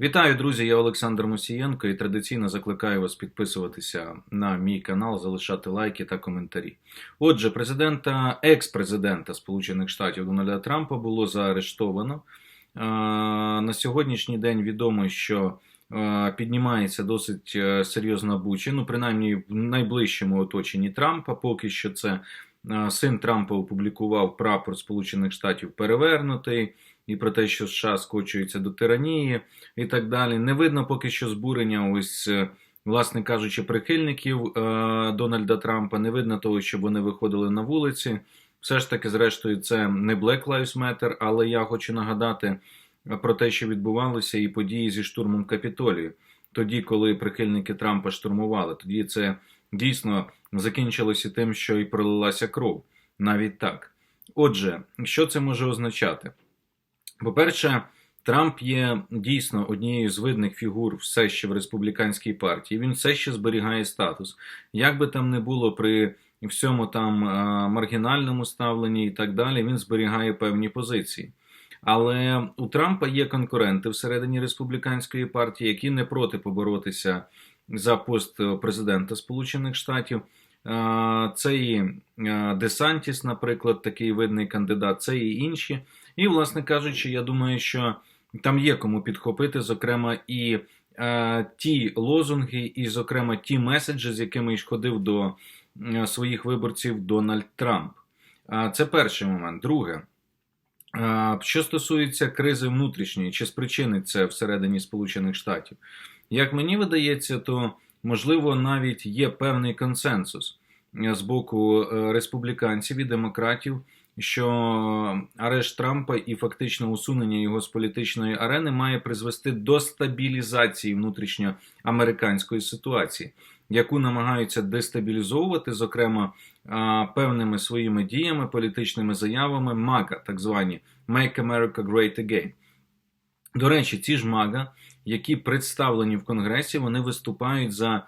Вітаю, друзі! Я Олександр Мусієнко і традиційно закликаю вас підписуватися на мій канал, залишати лайки та коментарі. Отже, президента, екс-президента Сполучених Штатів Дональда Трампа було заарештовано. На сьогоднішній день відомо, що піднімається досить е, серйозна буча. Ну, принаймні в найближчому оточенні Трампа. Поки що це син Трампа опублікував прапор Сполучених Штатів перевернутий. І про те, що США скочується до тиранії і так далі. Не видно поки що збурення, ось, е, власне кажучи, прихильників е, Дональда Трампа. Не видно того, щоб вони виходили на вулиці. Все ж таки, зрештою, це не Black Lives Matter, але я хочу нагадати про те, що відбувалося, і події зі штурмом Капітолію. Тоді, коли прихильники Трампа штурмували, тоді це дійсно закінчилося тим, що і пролилася кров. Навіть так. Отже, що це може означати? По-перше, Трамп є дійсно однією з видних фігур все ще в республіканській партії. Він все ще зберігає статус. Як би там не було при всьому там маргінальному ставленні і так далі, він зберігає певні позиції. Але у Трампа є конкуренти всередині республіканської партії, які не проти поборотися за пост президента Сполучених Штатів. Це і Десантіс, наприклад, такий видний кандидат, це і інші. І, власне кажучи, я думаю, що там є кому підхопити, зокрема, і ті лозунги, і, зокрема, ті меседжі, з якими ж ходив до своїх виборців Дональд Трамп. Це перший момент. Друге, що стосується кризи внутрішньої, чи спричинить це всередині Сполучених Штатів, як мені видається, то можливо навіть є певний консенсус е, з боку е, республіканців і демократів що арешт Трампа і фактично усунення його з політичної арени має призвести до стабілізації внутрішньоамериканської ситуації, яку намагаються дестабілізовувати, зокрема певними своїми діями, політичними заявами МАГА, так звані Make America Great Again. До речі, ці ж МАГА, які представлені в Конгресі, вони виступають за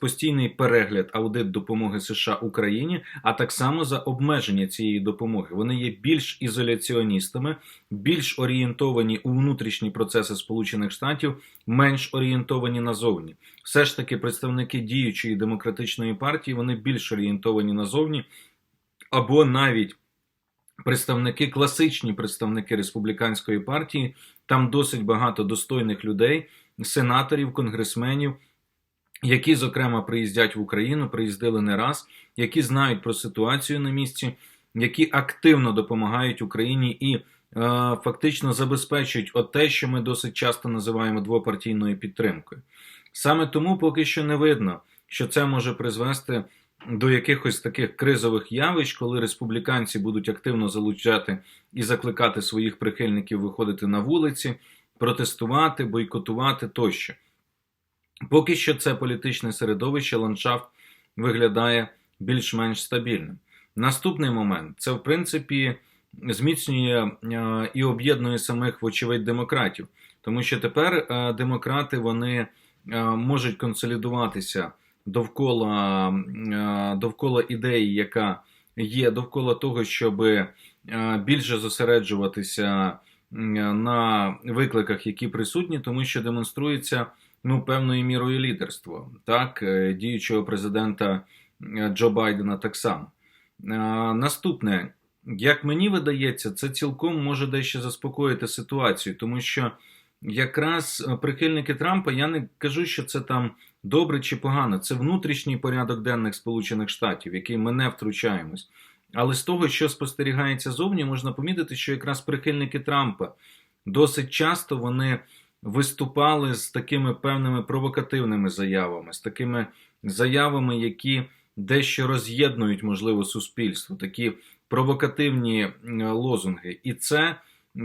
постійний перегляд аудит допомоги США Україні, а так само за обмеження цієї допомоги. Вони є більш ізоляціоністами, більш орієнтовані у внутрішні процеси Сполучених Штатів, менш орієнтовані назовні. Все ж таки, представники діючої демократичної партії вони більш орієнтовані назовні, або навіть. Представники, класичні представники республіканської партії, там досить багато достойних людей, сенаторів, конгресменів, які, зокрема, приїздять в Україну, приїздили не раз, які знають про ситуацію на місці, які активно допомагають Україні і е, фактично забезпечують те, що ми досить часто називаємо двопартійною підтримкою. Саме тому поки що не видно, що це може призвести до якихось таких кризових явищ, коли республіканці будуть активно залучати і закликати своїх прихильників виходити на вулиці, протестувати, бойкотувати тощо. Поки що це політичне середовище, ландшафт виглядає більш-менш стабільним. Наступний момент це, в принципі, зміцнює е, і об'єднує самих, вочевидь, демократів, тому що тепер е, демократи вони е, можуть консолідуватися довкола, довкола ідеї, яка є довкола того, щоб більше зосереджуватися на викликах, які присутні, тому що демонструється ну, певною мірою лідерство, так, е, діючого президента е, Джо Байдена так само. Наступне, як мені видається, це цілком може дещо заспокоїти ситуацію, тому що якраз е, прихильники Трампа я не кажу, що це там добре чи погано. Це внутрішній порядок денних Сполучених Штатів, в який ми не втручаємось. Але з того, що спостерігається зовні, можна помітити, що якраз прихильники Трампа досить часто вони виступали з такими певними провокативними заявами, з такими заявами, які дещо роз'єднують, можливо, суспільство, такі провокативні лозунги. І це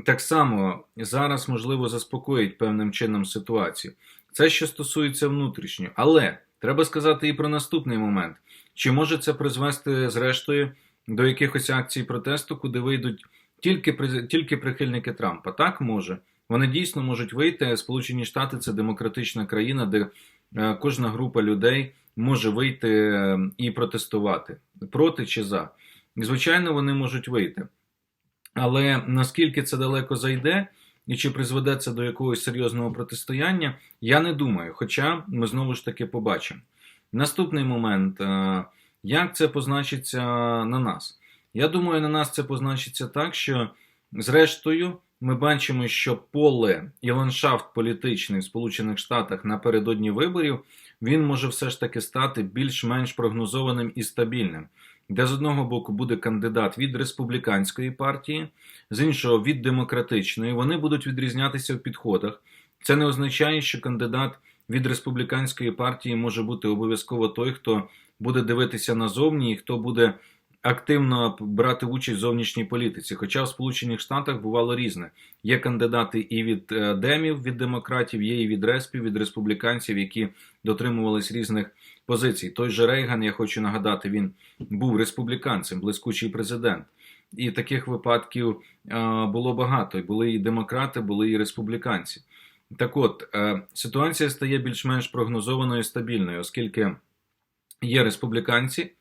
так само зараз, можливо, заспокоїть певним чином ситуацію. Це що стосується внутрішнього. Але треба сказати і про наступний момент: чи може це призвести, зрештою, до якихось акцій протесту, куди вийдуть тільки тільки прихильники Трампа? Так може. Вони дійсно можуть вийти. Сполучені Штати це демократична країна, де е, кожна група людей може вийти е, і протестувати проти чи за. Звичайно, вони можуть вийти. Але наскільки це далеко зайде, і чи призведе це до якогось серйозного протистояння, я не думаю. Хоча ми знову ж таки побачимо. Наступний момент, е, як це позначиться на нас? Я думаю, на нас це позначиться так, що зрештою ми бачимо, що поле і ландшафт політичний в Сполучених Штатах напередодні виборів він може все ж таки стати більш-менш прогнозованим і стабільним, де з одного боку буде кандидат від республіканської партії, з іншого від демократичної. Вони будуть відрізнятися в підходах. Це не означає, що кандидат від республіканської партії може бути обов'язково той, хто буде дивитися назовні і хто буде активно брати участь в зовнішній політиці. Хоча в Сполучених Штатах бувало різне. Є кандидати і від е, демів, від демократів, є і від респів, від республіканців, які дотримувались різних позицій. Той же Рейган, я хочу нагадати, він був республіканцем, блискучий президент. І таких випадків е, було багато. Були і демократи, були і республіканці. Так от, е, ситуація стає більш-менш прогнозованою і стабільною, оскільки є республіканці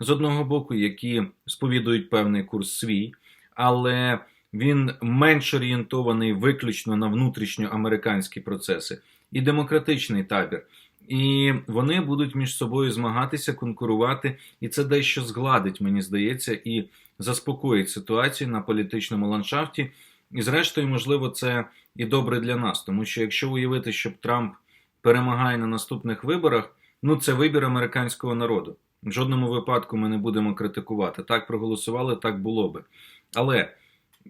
з одного боку, які сповідують певний курс свій, але він менш орієнтований виключно на внутрішньоамериканські процеси, і демократичний табір. І вони будуть між собою змагатися, конкурувати, і це дещо згладить, мені здається, і заспокоїть ситуацію на політичному ландшафті. І, зрештою, можливо, це і добре для нас, тому що якщо уявити, що Трамп перемагає на наступних виборах, ну це вибір американського народу. В жодному випадку ми не будемо критикувати. Так проголосували, так було би. Але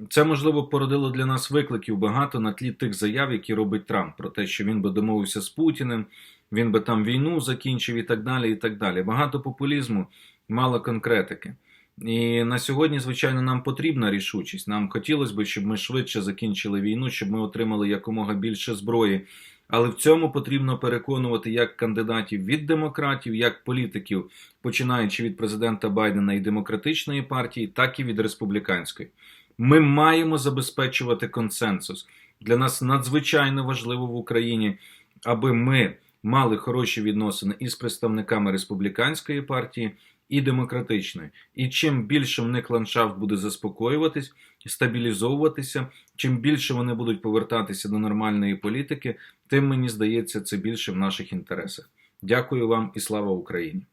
це можливо породило для нас викликів багато на тлі тих заяв, які робить Трамп, про те, що він би домовився з Путіним, він би там війну закінчив і так далі. і так далі. Багато популізму, мало конкретики. І на сьогодні, звичайно, нам потрібна рішучість. Нам хотілося б, щоб ми швидше закінчили війну, щоб ми отримали якомога більше зброї. Але в цьому потрібно переконувати як кандидатів від демократів, як політиків, починаючи від президента Байдена і демократичної партії, так і від республіканської. Ми маємо забезпечувати консенсус. Для нас надзвичайно важливо в Україні, аби ми мали хороші відносини із представниками республіканської партії і демократичної. І чим більше в них ландшафт буде заспокоюватись, стабілізовуватися, чим більше вони будуть повертатися до нормальної політики, тим мені здається, це більше в наших інтересах. Дякую вам і слава Україні!